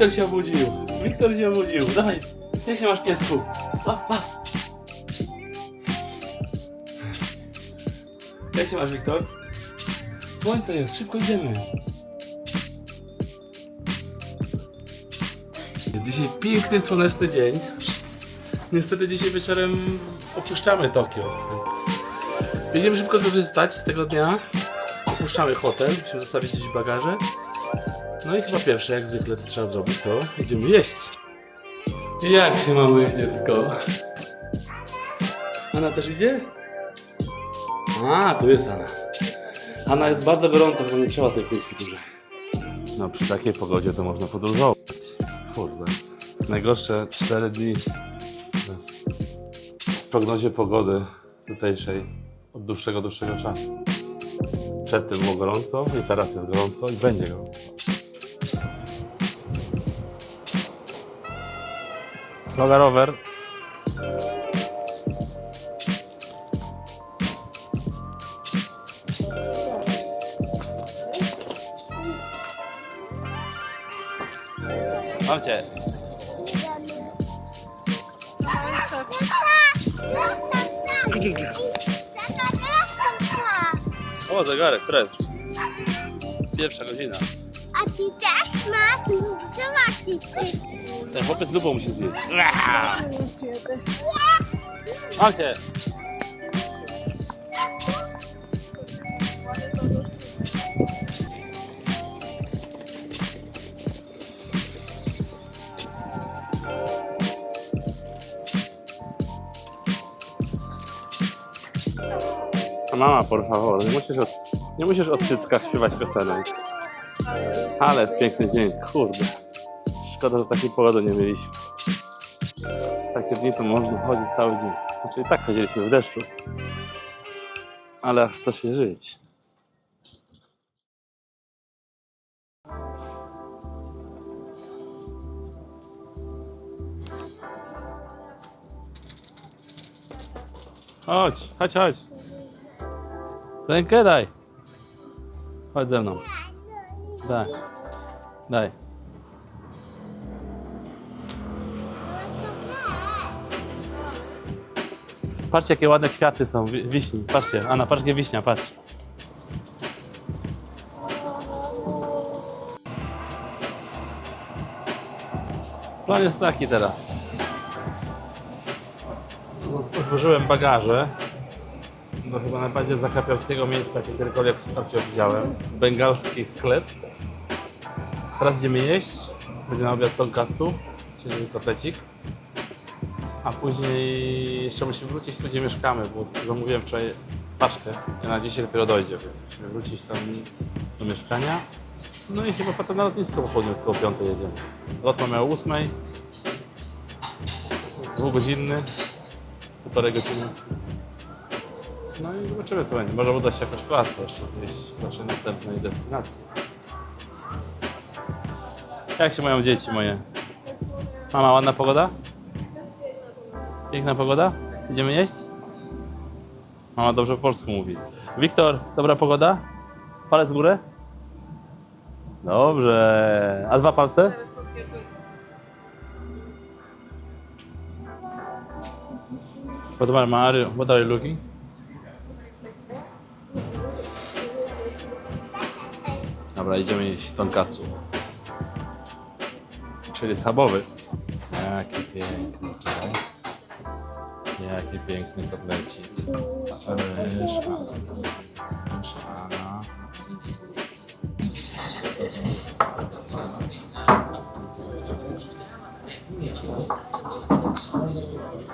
Wiktor się obudził. Wiktor się obudził. Dawaj, jak się masz piesku? Łap, łap. Jak się masz, Wiktor? Słońce jest, szybko idziemy. Jest dzisiaj piękny, słoneczny dzień. Niestety dzisiaj wieczorem opuszczamy Tokio, więc będziemy szybko korzystać z tego dnia. Opuszczamy hotel, musimy zostawić gdzieś bagaże. No i chyba pierwsze, jak zwykle to trzeba zrobić, to idziemy jeść. Jak się ma moje dziecko? Anna też idzie? A, tu jest Anna. Anna jest bardzo gorąca, bo nie trzeba tej kurtki dużej. No przy takiej pogodzie to można podróżować. Kurde. Najgorsze 4 dni w prognozie pogody tutejszej od dłuższego, dłuższego czasu. Przed tym było gorąco i teraz jest gorąco i będzie gorąco. Droga rower. Mam cię. O, zegarek, która jest? Pierwsza godzina. A ty też masz mógł zobaczyć. Ten chłopiec lubą musi zjeść. Mam cię. Mama, por favor, nie musisz, o, nie musisz o cyckach śpiewać piosenek. Ale jest piękny dzień, kurde. Szkoda, że takiej pogody nie mieliśmy. Takie dni to można chodzić cały dzień. Znaczy tak chodziliśmy w deszczu. Ale chce się żyć. Chodź, chodź, chodź. Rękę daj. Chodź ze mną. Daj. Daj. Patrzcie, jakie ładne kwiaty są, wi- wiśni. Patrzcie, Anna, patrz, jakie wiśnia, patrz. Plan jest taki teraz. Otworzyłem bagaże do chyba najbardziej zakapiarskiego miejsca, jakie kiedykolwiek w Tokio widziałem. Bengalski sklep. Teraz idziemy jeść. Będzie na obiad tonkatsu, czyli kotlecik. A później jeszcze musimy wrócić tu, gdzie mieszkamy, bo zamówiłem wczoraj paczkę na dzisiaj dopiero dojdzie, więc musimy wrócić tam do mieszkania. No i chyba potem na lotnisko po południu, około 5 jedziemy. Lot mamy o 8. Dwugodzinny, półtorej godziny. No i zobaczymy co będzie. Może uda się jakoś klasę jeszcze zjeść w naszej następnej destynacji. Jak się mają dzieci moje? Mama, ładna pogoda? Piękna pogoda? Idziemy jeść? Mama dobrze po polsku mówi. Wiktor, dobra pogoda? Palec w górę? Dobrze. A dwa palce? What Mario? What are you looking? Dobra, idziemy jeść tonkatsu. Czyli schabowy. Jaki piękny. Jaki piękny kotlecik.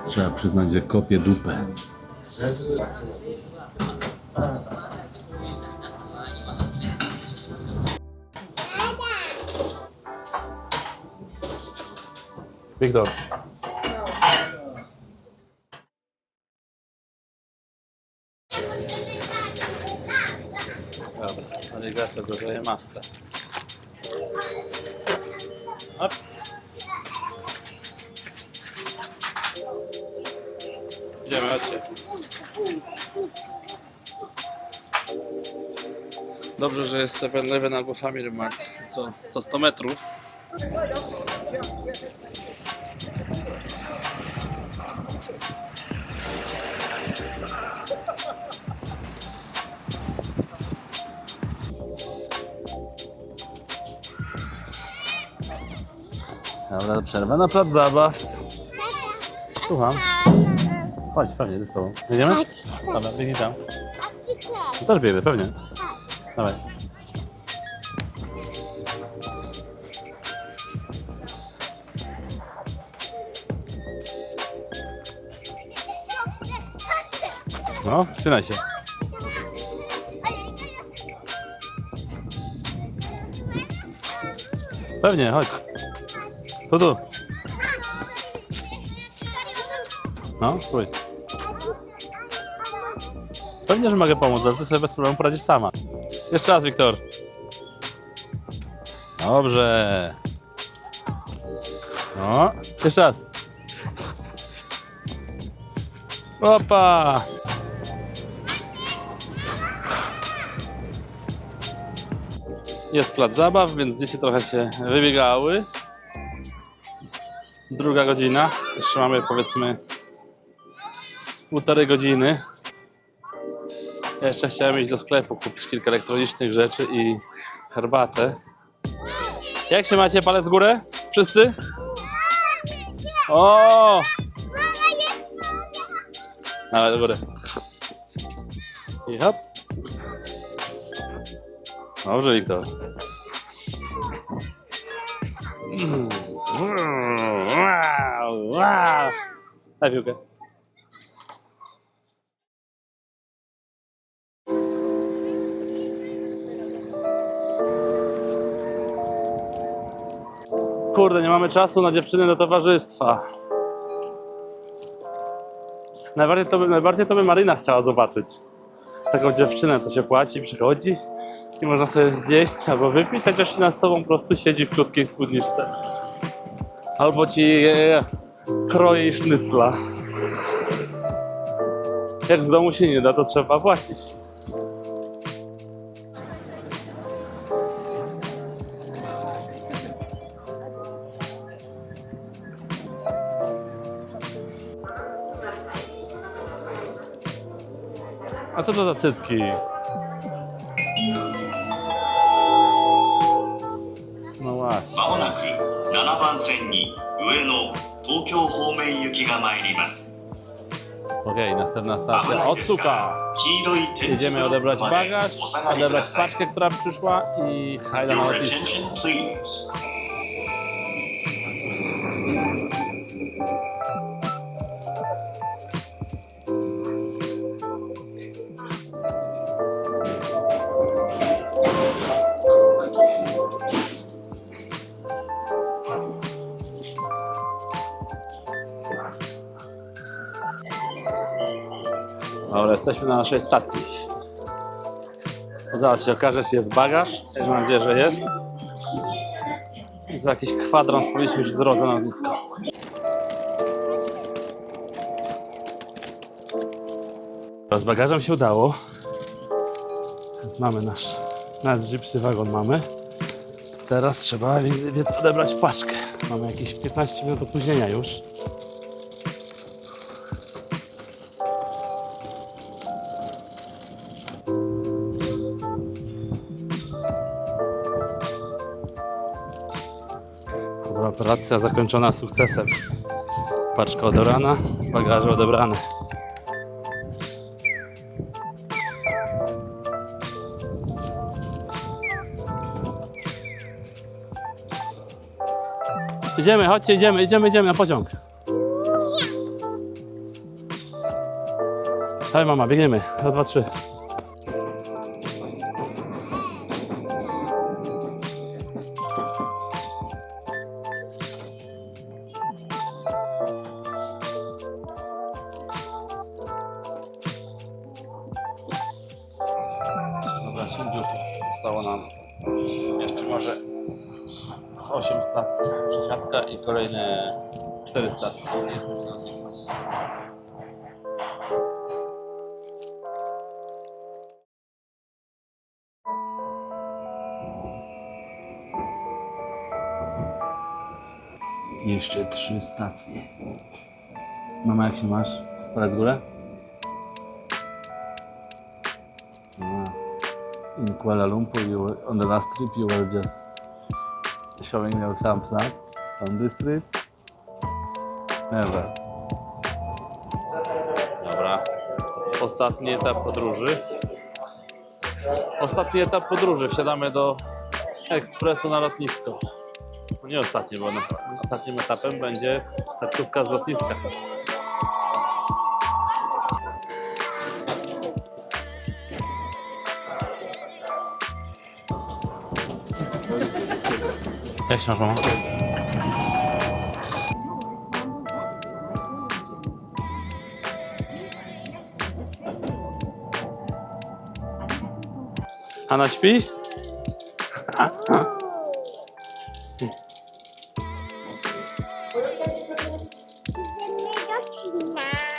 Trzeba przyznać, że kopię dupę. Wiktor. Arigato gozaimashita. Hop. Idziemy, chodźcie. Dobrze, że jest 7-Eleven albo Family Mart co, co 100 metrów. Dobra, przerwa na plac zabaw. Słucham. Chodź, pewnie, z tobą. Jedziemy? Chodź. Dobra, biegnij tam. Ty też. Biegnę, pewnie. Dawaj. No, wspinaj się. Pewnie, chodź. Tu, tu. No, spróbuj. Pewnie, że mogę pomóc, ale ty sobie bez problemu poradzisz sama. Jeszcze raz, Wiktor. Dobrze. No, jeszcze raz. Opa! Jest plac zabaw, więc dzieci trochę się wybiegały. Druga godzina. Jeszcze mamy powiedzmy z półtorej godziny. Jeszcze chciałem iść do sklepu, kupić kilka elektronicznych rzeczy i herbatę. Jak się macie? Palec w górę? Wszyscy? O! Dawaj do góry. I hop. Dobrze, Wiktor. Wow. Daj piłkę. Kurde, nie mamy czasu na dziewczyny do towarzystwa. Najbardziej to by, najbardziej to by Marina chciała zobaczyć. Taką dziewczynę, co się płaci, przychodzi i można sobie zjeść albo wypić, a dziewczyna z tobą po prostu siedzi w krótkiej spódniczce. Albo ci kroi sznycla. Jak w domu się nie da, to trzeba płacić. A co to za cycki? 上野東京方面行きが参ります。 Okej, następna 危 stacja ないですか Otsuka. ら黄色い点字 Jedziemy ブロック odebrać まで bagaż, お下がりくだ odebrać さい。 paczkę, która przyszła i hajda na Your lotnisko. Jesteśmy na naszej stacji. Zaraz się okaże, czy jest bagaż. Mam nadzieję, że jest. Za jakiś kwadrans powinniśmy być w drodze na lotnisko. Z bagażem się udało. Więc mamy nasz, nasz wagon mamy. Teraz trzeba więc odebrać paczkę. Mamy jakieś 15 minut opóźnienia już. Operacja zakończona sukcesem. Paczka odebrana, bagaże odebrane. Idziemy, chodźcie, idziemy, idziemy, idziemy na pociąg. Dawaj mama, biegniemy. Raz, dwa, trzy. 4 stacje. Jestem na lotnisku. Jeszcze trzy stacje. Mama, jak się masz? Palec w górę? In Kuala Lumpur, you were, on the last trip, you were just showing your thumbs up. On this trip? Never. Dobra. Ostatni etap podróży. Ostatni etap podróży. Wsiadamy do ekspresu na lotnisko. Nie ostatni, bo ostatnim etapem będzie taksówka z lotniska. Jak się masz, mama? Ana śpi?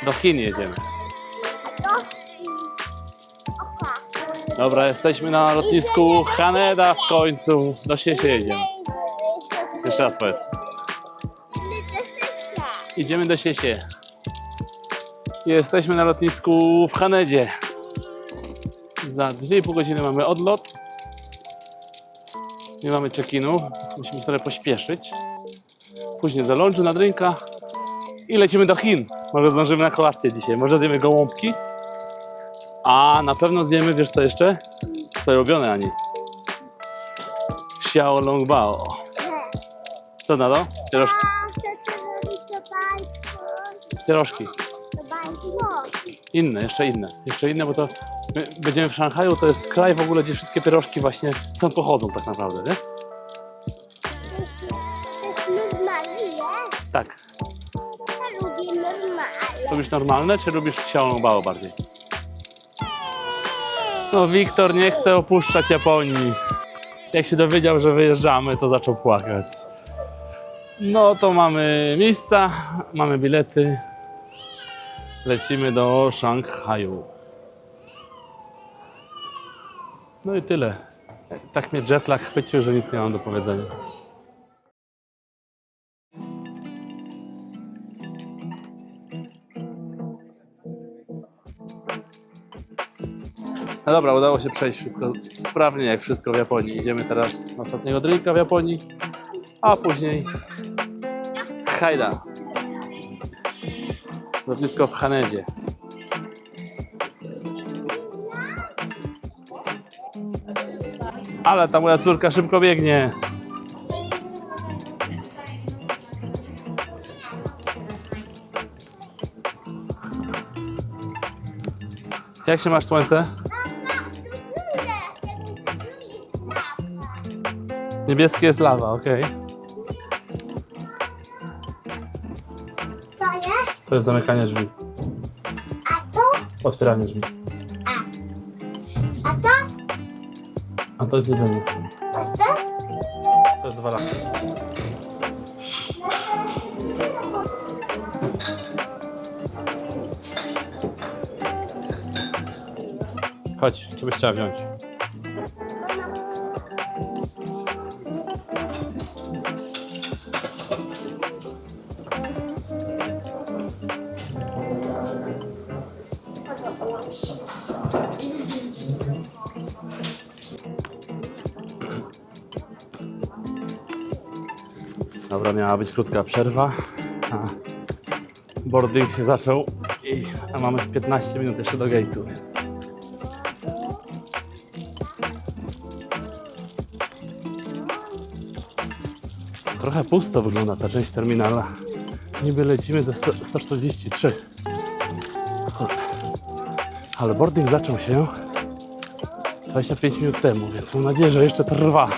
Do Chin jedziemy. Dobra, jesteśmy na lotnisku Haneda w końcu. Do Siesie jedziemy. Jeszcze raz powiedz. Idziemy do Siesie. Jesteśmy na lotnisku w Hanedzie. Za 2,5 godziny mamy odlot. Nie mamy check-inu, więc musimy sobie pośpieszyć. Później do lunchu, na drinka i lecimy do Chin. Może zdążymy na kolację dzisiaj. Może zjemy gołąbki. A na pewno zjemy, wiesz co jeszcze? Twoje ulubione, Ani. Xiao Long Bao. Co na to? Pierożki. Co? Pierożki. Inne, jeszcze inne. Jeszcze inne, bo to my będziemy w Szanghaju, to jest kraj w ogóle, gdzie wszystkie pierożki właśnie stąd pochodzą tak naprawdę, nie? To jest, to jest normalnie. Tak. Lubię. Lubisz normalne, czy lubisz Xiao Long Bao bardziej? No, Wiktor nie chce opuszczać Japonii. Jak się dowiedział, że wyjeżdżamy, to zaczął płakać. No to mamy miejsca, mamy bilety. Lecimy do Szanghaju. No i tyle. Tak mnie jetlag chwycił, że nic nie mam do powiedzenia. No dobra, udało się przejść wszystko sprawnie, jak wszystko w Japonii. Idziemy teraz na ostatniego drinka w Japonii, a później Haida. Lotnisko w Hanedzie. Ale ta moja córka szybko biegnie. Jak się masz słońce? Niebieskie jest lawa, okej. Co jest? To jest zamykanie drzwi. A to? Otwieranie drzwi. To jest jedzenie. To jest dwa lata. Chodź, co byś chciała wziąć? Miała być krótka przerwa. A boarding się zaczął i a mamy z 15 minut jeszcze do gate'u, więc... Trochę pusto wygląda ta część terminala. Niby lecimy ze 100, 143. Kurde. Ale boarding zaczął się 25 minut temu, więc mam nadzieję, że jeszcze trwa.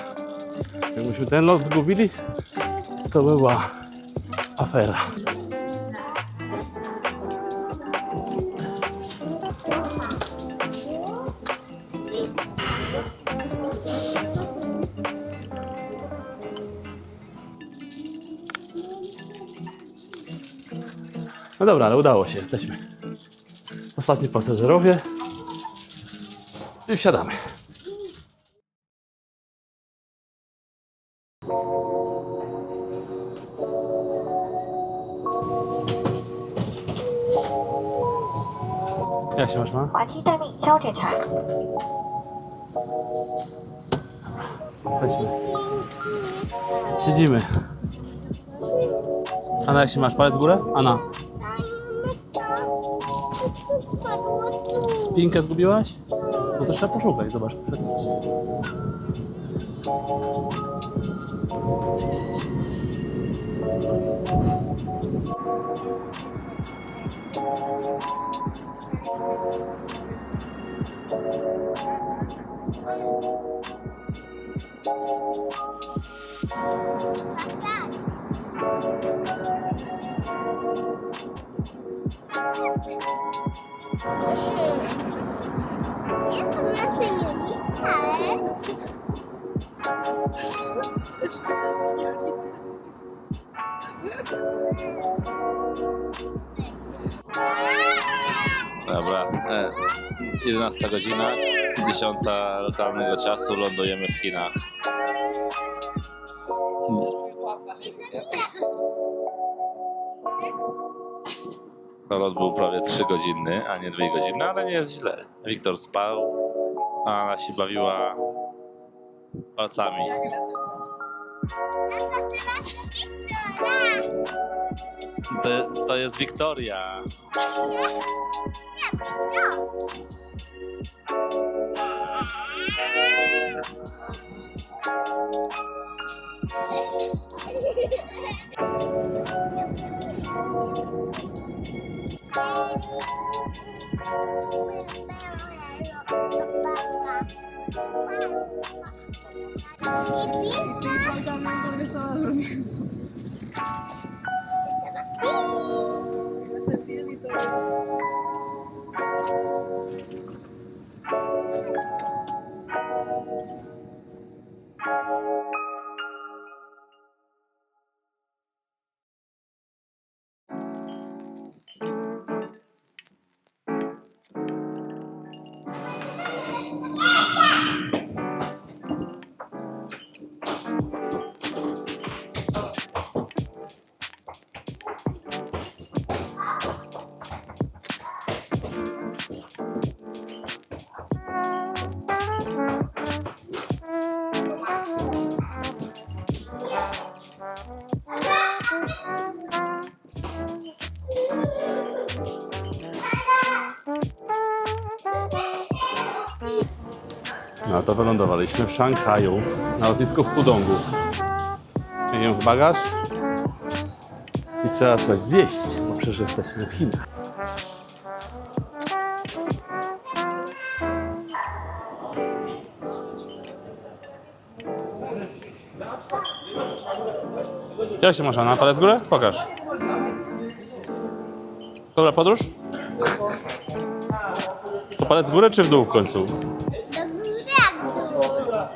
Jakbyśmy ten lot zgubili, to była afera. No dobra, ale udało się, jesteśmy. Ostatni pasażerowie. I wsiadamy. się masz ma? 环期待命，交检查。 Jesteśmy. Siedzimy. Ana, jak się masz? Palec w górę? Ana, To spadło tu. spinkę zgubiłaś? No to trzeba poszukać, zobacz. przed- ja to macie ale... Dobra, e, 11 godzina, 10 lokalnego czasu, lądujemy w Chinach. To lot był prawie 3 godziny, a nie 2 godziny, ale nie jest źle. Wiktor spał, a Anna się bawiła palcami. To, to jest Wiktoria. No to wylądowaliśmy w Szanghaju, na lotnisku w Pudongu. Mieliśmy bagaż i trzeba coś zjeść, bo przecież jesteśmy w Chinach. Jak się masz, na palec w górę? Pokaż. Dobra, podróż? To palec w górę czy w dół w końcu?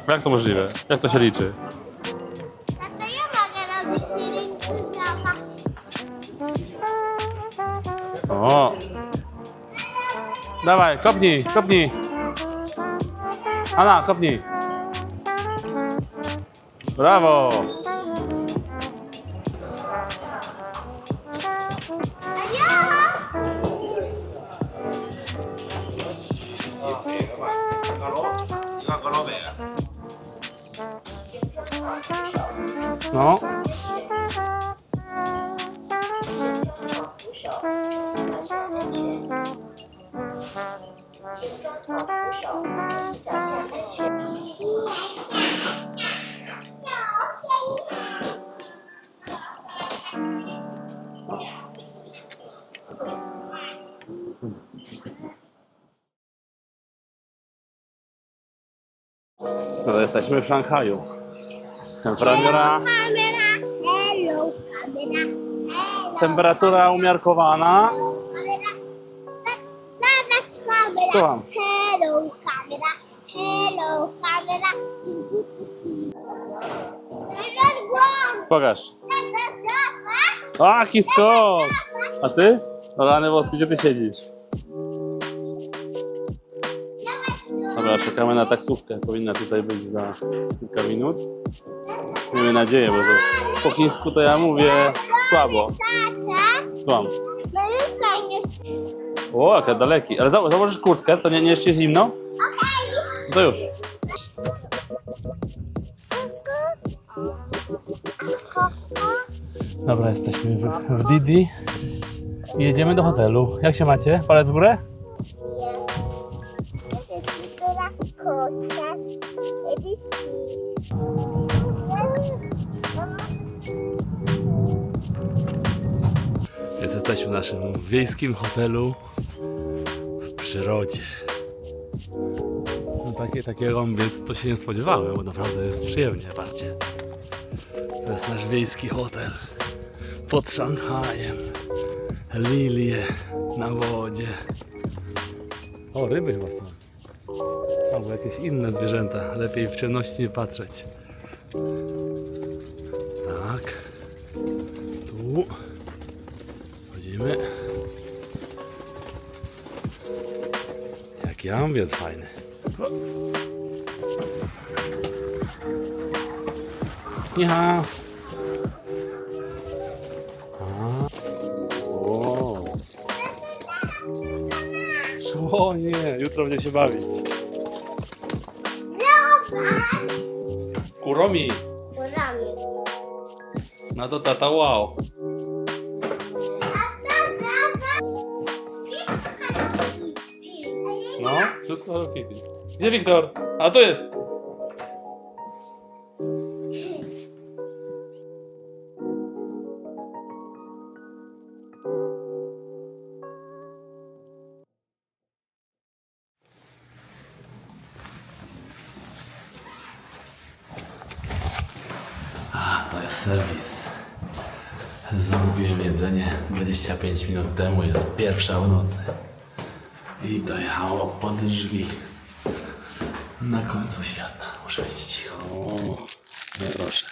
Jak to możliwe? Jak to się liczy? Tato, ja mogę robić. O! Dawaj, kopnij, kopnij! Ana, kopnij! Brawo! No jesteśmy w Szanghaju. Temperatura, Kamera. Hello, kamera. Hello. temperatura umiarkowana. Zobacz kamera. Słucham. Pokaż. Jaki skok! A ty? O rany boskie, gdzie ty siedzisz? Dobra, czekamy na taksówkę. Powinna tutaj być za kilka minut. Miejmy nadzieję, bo to po chińsku to ja mówię słabo. Fajnie. O, jaka daleki. Ale za założysz kurtkę, co nie, nie jest ci zimno? No to już. Dobra, jesteśmy w, w Didi i jedziemy do hotelu. Jak się macie? Palec w górę? Więc jesteśmy w naszym wiejskim hotelu w przyrodzie. No takie, takiego ambientu to się nie spodziewałem, bo naprawdę jest przyjemnie, patrzcie. To jest nasz wiejski hotel pod Szanghajem. Lilie na wodzie. O, ryby chyba są. Albo jakieś inne zwierzęta. Lepiej w ciemności nie patrzeć. Tak. Tu. Chodzimy. Jaki ambient fajny. O. Niha. O nie, jutro będzie się bawić. Kuromi. No to tata wow. No, wszystko Hello Kitty. Gdzie Wiktor? A tu jest. To jest serwis. Zamówiłem jedzenie 25 minut temu, jest pierwsza w nocy. I dojechało pod drzwi. Na końcu świata. Muszę być cicho. O, no proszę.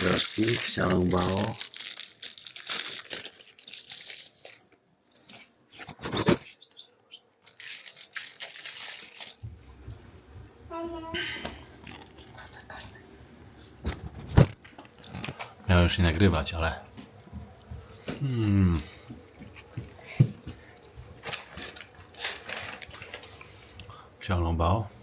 Proszki, ściągało. Miałem nie nagrywać, ale... Hmm. Xiaolongbao.